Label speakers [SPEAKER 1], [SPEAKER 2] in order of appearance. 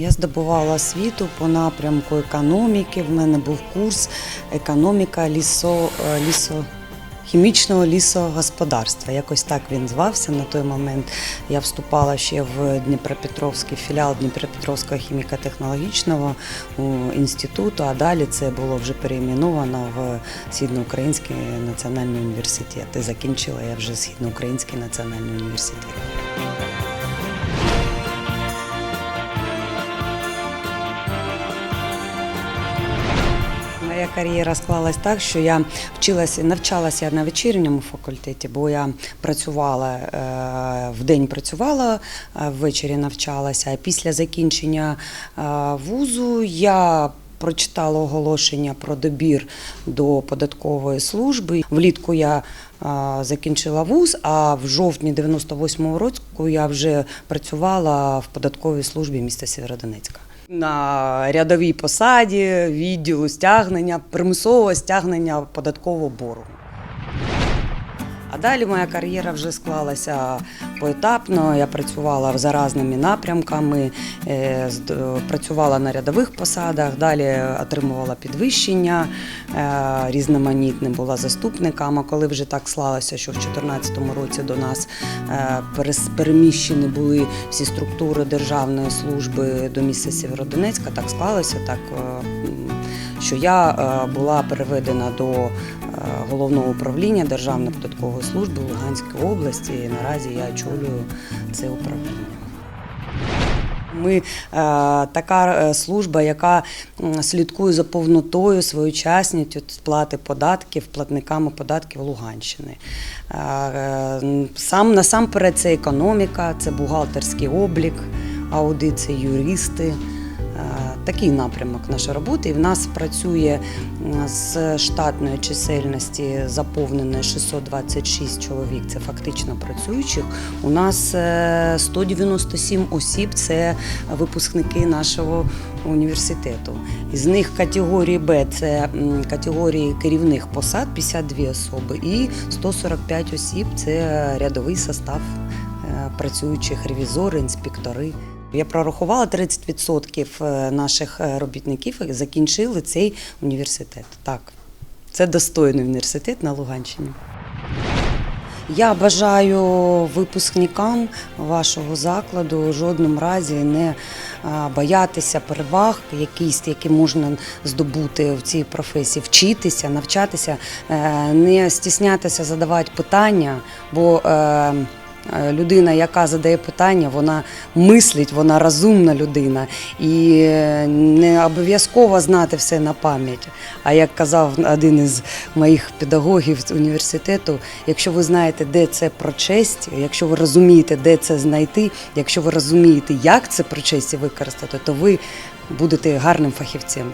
[SPEAKER 1] Я здобувала освіту по напрямку економіки. В мене був курс економіка лісо, е, лісо, хімічного лісогосподарства. Якось так він звався на той момент. Я вступала ще в Дніпропетровський філіал Дніпропетровського хіміко-технологічного інституту, а далі це було вже переіменовано в Східноукраїнський національний університет. І закінчила я вже Східноукраїнський національний університет. Моя кар'єра склалась так, що я вчилася, навчалася на вечірньому факультеті, бо я працювала е, вдень працювала, ввечері навчалася. А після закінчення е, вузу я прочитала оголошення про добір до податкової служби. Влітку я е, закінчила вуз, а в жовтні 98-го року я вже працювала в податковій службі міста Сєвєродонецька. На рядовій посаді відділу стягнення, примусового стягнення податкового боргу. Далі моя кар'єра вже склалася поетапно. Я працювала за різними напрямками, е, працювала на рядових посадах, далі отримувала підвищення е, різноманітне, була заступником. А коли вже так склалося, що в 2014 році до нас е, переміщені були всі структури державної служби до міста Сєвєродонецька, так склалося, так, що я е, була переведена до е, головного управління Державної податкової служби Луганської області. І наразі я очолюю це управління. Ми е, така служба, яка слідкує за повнотою, своєчасністю сплати податків платниками податків Луганщини. Сам насамперед це економіка, це бухгалтерський облік, аудит, це юристи. Е, Такий напрямок нашої роботи. І в нас працює з штатної чисельності заповненої 626 чоловік. Це фактично працюючих. У нас е, 197 осіб це випускники нашого університету. Із них категорії Б це категорії керівних посад 52 особи, і 145 осіб це рядовий состав е, працюючих ревізори, інспектори. Я прорахувала 30% е, наших е, робітників закінчили цей університет. Так, це достойний університет на Луганщині. Я бажаю випускникам вашого закладу жодному разі не боятися переваг, якісь, які можна здобути в цій професії, вчитися, навчатися, е, не стіснятися задавати питання, бо е, е, людина, яка задає питання, вона мислить, вона розумна людина і е, не обов'язково знати все на пам'ять. А як казав один із моїх педагогів з університету, якщо ви знаєте, де це про честь, якщо ви розумієте, де це знайти, якщо ви розумієте, як це про честь використати, то ви будете гарним фахівцем.